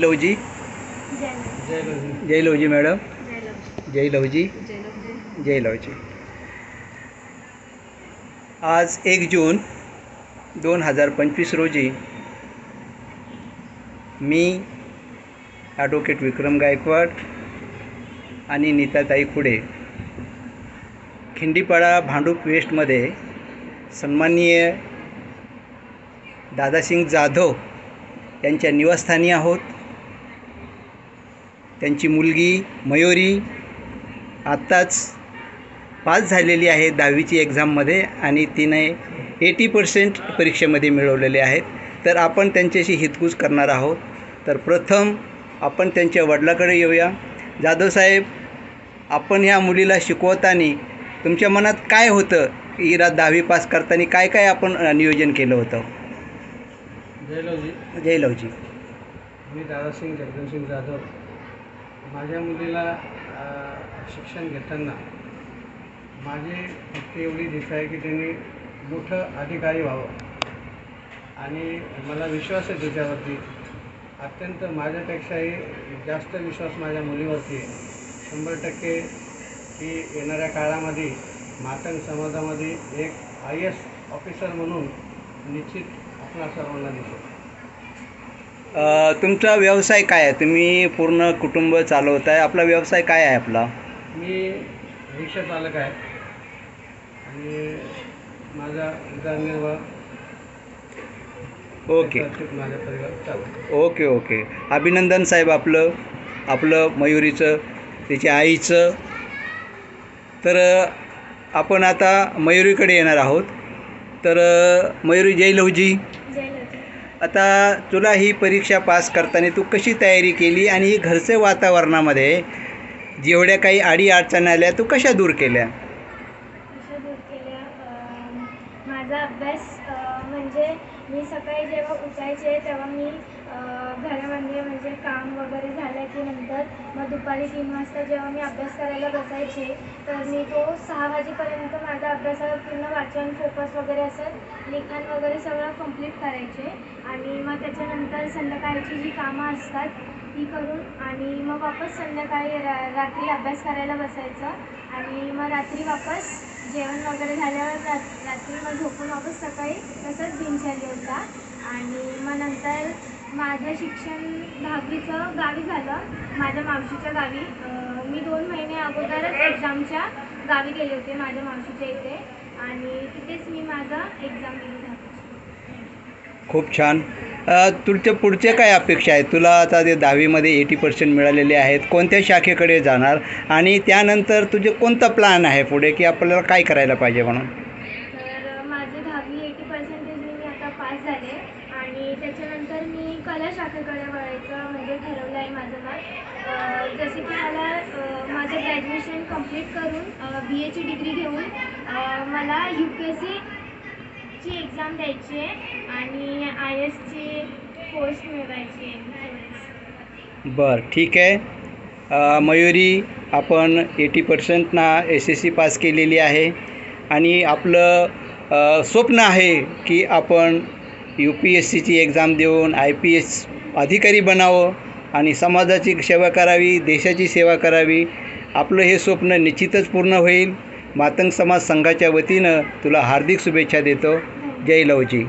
लवजी जय Lavji madam जय लवजी जय लवजी आज एक जून दोन हजार पंचवीस रोजी मी ॲडव्होकेट विक्रम गायकवाड आणि नीताताई खुडे खिंडीपाडा भांडूप वेस्टमध्ये सन्माननीय दादासिंग जाधव यांच्या निवासस्थानी आहोत. त्यांची मुलगी मयुरी आत्ताच पास झालेली आहे दहावीची एक्झाममध्ये आणि तिने एटी पर्सेंट परीक्षेमध्ये मिळवलेले आहेत. तर आपण त्यांच्याशी हितगुज करणार आहोत. तर प्रथम आपण त्यांच्या वडिलाकडे येऊया. जाधव साहेब आपण ह्या मुलीला शिकवताना तुमच्या मनात काय होतं? इरा दहावी पास करताना काय काय आपण नियोजन केलं होतं? जयलवजी जय लवजी मी दादासिंग जगदनसिंग जाधव. माझ्या मुलीला शिक्षण घेताना माझी फक्त एवढी इच्छा आहे की त्यांनी मोठं अधिकारी व्हावं. आणि मला विश्वास आहे त्याच्यावरती. अत्यंत माझ्यापेक्षाही जास्त विश्वास माझ्या मुलीवरती आहे. शंभर टक्के की येणाऱ्या काळामध्ये मातंग समाजामध्ये एक आय एस ऑफिसर म्हणून निश्चित आपल्या सर्वांना दिसेल. तुमचा व्यवसाय काय आहे? तुम्ही पूर्ण कुटुंब चालवताय. आपला व्यवसाय काय आहे आपला? मी रिक्षा चालक आहे. आणि माझा उदरनिर्वाह ओके. माझा परिवार ओके ओके. अभिनंदन साहेब आपलं आपलं मयुरीचं त्याच्या आईचं. तर आपण आता मयुरीकडे येणार आहोत. तर मयुरी जय लवजी आता तुला ही परीक्षा पास करताना तू कशी तयारी केली आणि घरचे वातावरणामध्ये जेवढ्या काही अडी अडचणी आल्या तू कशा दूर केल्या? अशा दूर केल्या? अं, माझा अभ्यास अं, म्हणजे मी सकाळी जेव्हा उठायचे तेव्हा मी अं, घरामध्ये म्हणजे काम वगैरे झालं मग दुपारी तीन वाजता जेव्हा मी अभ्यास करायला बसायचे तर मी तो सहा वाजेपर्यंत माझ्या अभ्यासावर पूर्ण वाचन फोकस वगैरे असं लिखाण वगैरे सगळं कंप्लीट करायचे. आणि मग त्याच्यानंतर संध्याकाळची जी कामं असतात ती करून आणि मग वापस संध्याकाळी रा रात्री अभ्यास करायला बसायचं. आणि मग रात्री वापस जेवण वगैरे झाल्यावर रात रात्री मग झोपून वापस सकाळी तसंच दिनचर्या होता. आणि मग नंतर माझं शिक्षण दहावीचं गावी झालं. माझ्या मावशीच्या गावी. मी दोन महिने अगोदरच एक्झामच्या गावी गेले होते माझ्या मावशीच्या इथे. आणि तिथेच मी माझा एक्झाम दिली खूप छान. तुमच्या पुढच्या काय अपेक्षा आहेत? तुला आता ते दहावीमध्ये एटी पर्सेंट मिळालेले आहेत कोणत्या शाखेकडे जाणार? आणि त्यानंतर तुझे कोणता प्लॅन आहे पुढे की आपल्याला काय करायला पाहिजे म्हणून? एटी पर्सेंटेजने मी आता पास झाले. आणि त्याच्यानंतर मी कला शाखेकडे वळायचं म्हणजे ठरवलं आहे माझं मत जसे की मला माझं ग्रॅज्युएशन कंप्लीट करून बी एची डिग्री घेऊन मला यू पी एस सीची एक्झाम द्यायची आहे आणि आय एसची पोस्ट मिळवायची आहे. बरं ठीक आहे. मयुरी आपण एटी पर्सेंटना एस एस सी पास केलेली आहे. आणि आपलं स्वप्न आहे की आपण यू पी एस सीची एक्झाम देऊन आय पी एस अधिकारी बनावं आणि समाजाची सेवा करावी देशाची सेवा करावी. आपलं हे स्वप्न निश्चितच पूर्ण होईल. मातंग समाज संघाच्या वतीनं तुला हार्दिक शुभेच्छा देतो. जय लवजी.